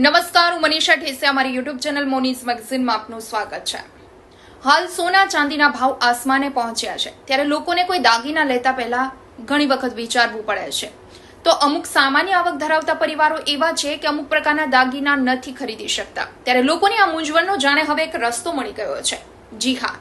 નમસ્કાર, હું મનીષા ઠેસે અમારી યુટ્યુબ ચેનલ મોનીઝ મેગઝીનમાં આપનું સ્વાગત છે. હાલ સોના ચાંદીના ભાવ આસમાને પહોંચ્યા છે. ત્યારે લોકોને કોઈ દાગીના લેતા પહેલા ઘણી વખત વિચારવું પડે છે. તો અમુક સામાન્ય આવક ધરાવતા પરિવારો એવા છે કે અમુક પ્રકારના દાગીના નથી ખરીદી શકતા. ત્યારે લોકોની આ મૂંઝવણનો જાણે હવે એક રસ્તો મળી ગયો છે. જી હા,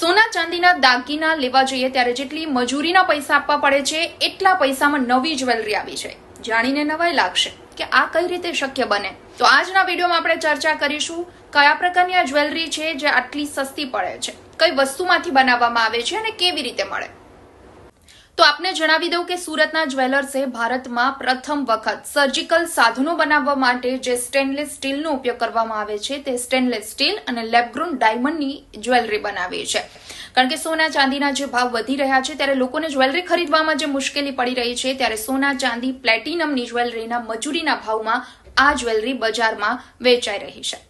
સોના ચાંદીના દાગીના લેવા જઈએ ત્યારે જેટલી મજૂરીના પૈસા આપવા પડે છે, એટલા પૈસામાં નવી જ્વેલરી આવી છે. જાણીને નવાઈ લાગશે. કે આ કઈ રીતે શક્ય બને? તો આજના વિડીયોમાં આપણે ચર્ચા કરીશું કયા પ્રકારની આ જ્વેલરી છે જે આટલી સસ્તી પડે છે? કઈ વસ્તુમાંથી બનાવવામાં આવે છે અને કેવી રીતે મળે? તો આપને જણાવી દઉં કે સુરતના જ્વેલર્સે ભારતમાં પ્રથમ વખત સર્જિકલ સાધનો બનાવવા માટે જે સ્ટેનલેસ સ્ટીલનો ઉપયોગ કરવામાં આવે છે, તે સ્ટેનલેસ સ્ટીલ અને લેબગ્રોન ડાયમંડની જ્વેલરી બનાવી છે. કારણ કે સોના ચાંદીના જે ભાવ વધી રહ્યા છે, ત્યારે લોકોને જ્વેલરી ખરીદવામાં જે મુશ્કેલી પડી રહી છે, ત્યારે સોના ચાંદી પ્લેટિનમની જ્વેલરીના મજૂરીના ભાવમાં આ જ્વેલરી બજારમાં વેચાઈ રહી છે.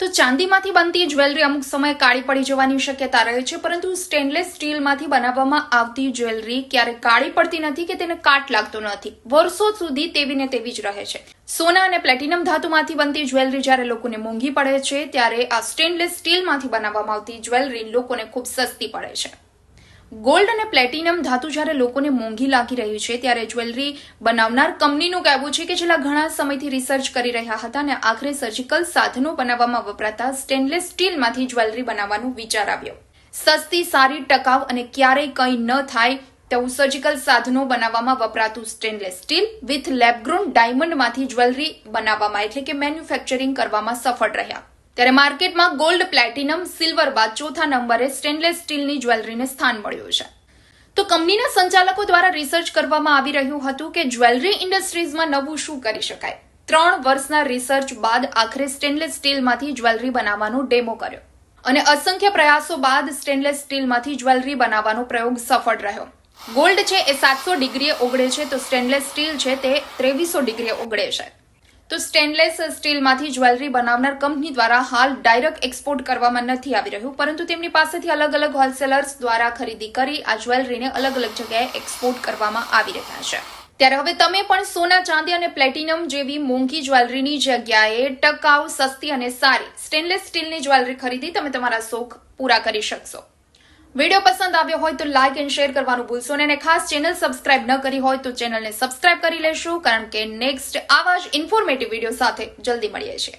તો ચાંદીમાંથી બનતી જ્વેલરી અમુક સમયે કાળી પડી જવાની શક્યતા રહે છે, પરંતુ સ્ટેનલેસ સ્ટીલમાંથી બનાવવામાં આવતી જ્વેલરી ક્યારે કાળી પડતી નથી કે તેને કાટ લાગતો નથી. વર્ષો સુધી તેવી ને તેવી જ રહે છે. સોના અને પ્લેટિનમ ધાતુમાંથી બનતી જ્વેલરી જ્યારે લોકોને મોંઘી પડે છે, ત્યારે આ સ્ટેનલેસ સ્ટીલમાંથી બનાવવામાં આવતી જ્વેલરી લોકોને ખૂબ સસ્તી પડે છે. ગોલ્ડ અને પ્લેટિનમ ધાતુ જ્યારે લોકોને મોંઘી લાગી રહી છે, ત્યારે જ્વેલરી બનાવનાર કંપનીનું કહેવું છે કે છેલ્લા ઘણા સમયથી રિસર્ચ કરી રહ્યા હતા અને આખરે સર્જિકલ સાધનો બનાવવામાં વપરાતા સ્ટેનલેસ સ્ટીલમાંથી જ્વેલરી બનાવવાનો વિચાર આવ્યો. સસ્તી, સારી, ટકાઉ અને ક્યારેય કંઈ ન થાય તેવું સર્જિકલ સાધનો બનાવવામાં વપરાતું stainless steel with lab grown ડાયમંડમાંથી jewellery બનાવવામાં એટલે કે મેન્યુફેક્ચરિંગ કરવામાં સફળ રહ્યા. ત્યારે માર્કેટમાં ગોલ્ડ, પ્લેટિનમ, સિલ્વર બાદ ચોથા નંબરે સ્ટેનલેસ સ્ટીલની જ્વેલરીને સ્થાન મળ્યું છે. તો કંપનીના સંચાલકો દ્વારા રિસર્ચ કરવામાં આવી રહ્યું હતું કે જ્વેલરી ઇન્ડસ્ટ્રીઝમાં નવું શું કરી શકાય. ત્રણ વર્ષના રિસર્ચ બાદ આખરે સ્ટેનલેસ સ્ટીલમાંથી જ્વેલરી બનાવવાનો ડેમો કર્યો. અને અસંખ્ય પ્રયાસો બાદ સ્ટેનલેસ સ્ટીલમાંથી જ્વેલરી બનાવવાનો પ્રયોગ સફળ રહ્યો. ગોલ્ડ છે એ સાતસો ડિગ્રીએ ઓગળે છે, તો સ્ટેનલેસ સ્ટીલ છે તે ત્રેવીસો ડિગ્રીએ ઓગળે છે. તો સ્ટેનલેસ સ્ટીલમાંથી જ્વેલરી બનાવનાર કંપની દ્વારા હાલ ડાયરેક્ટ એક્સપોર્ટ કરવામાં નથી આવી રહ્યું. પરંતુ તેમની પાસેથી અલગ અલગ હોલસેલર્સ દ્વારા ખરીદી કરી આ જ્વેલરીને અલગ અલગ જગ્યાએ એક્સપોર્ટ કરવામાં આવી રહ્યા છે. ત્યારે હવે તમે પણ સોના ચાંદી અને પ્લેટિનમ જેવી મોંઘી જ્વેલરીની જગ્યાએ ટકાઉ, સસ્તી અને સારી સ્ટેનલેસ સ્ટીલની જ્વેલરી ખરીદી તમે તમારા શોખ પૂરા કરી શકશો. વીડિયો પસંદ આવ્યો હોય તો લાઇક એન્ડ શેર કરવાનું ભૂલશો અને ખાસ ચેનલ સબસ્ક્રાઇબ ન કરી હોય તો ચેનલને સબસ્ક્રાઇબ કરી લેશું, કારણ કે નેક્સ્ટ આવા જ ઇન્ફોર્મેટિવ વીડિયો સાથે જલ્દી મળીએ છીએ.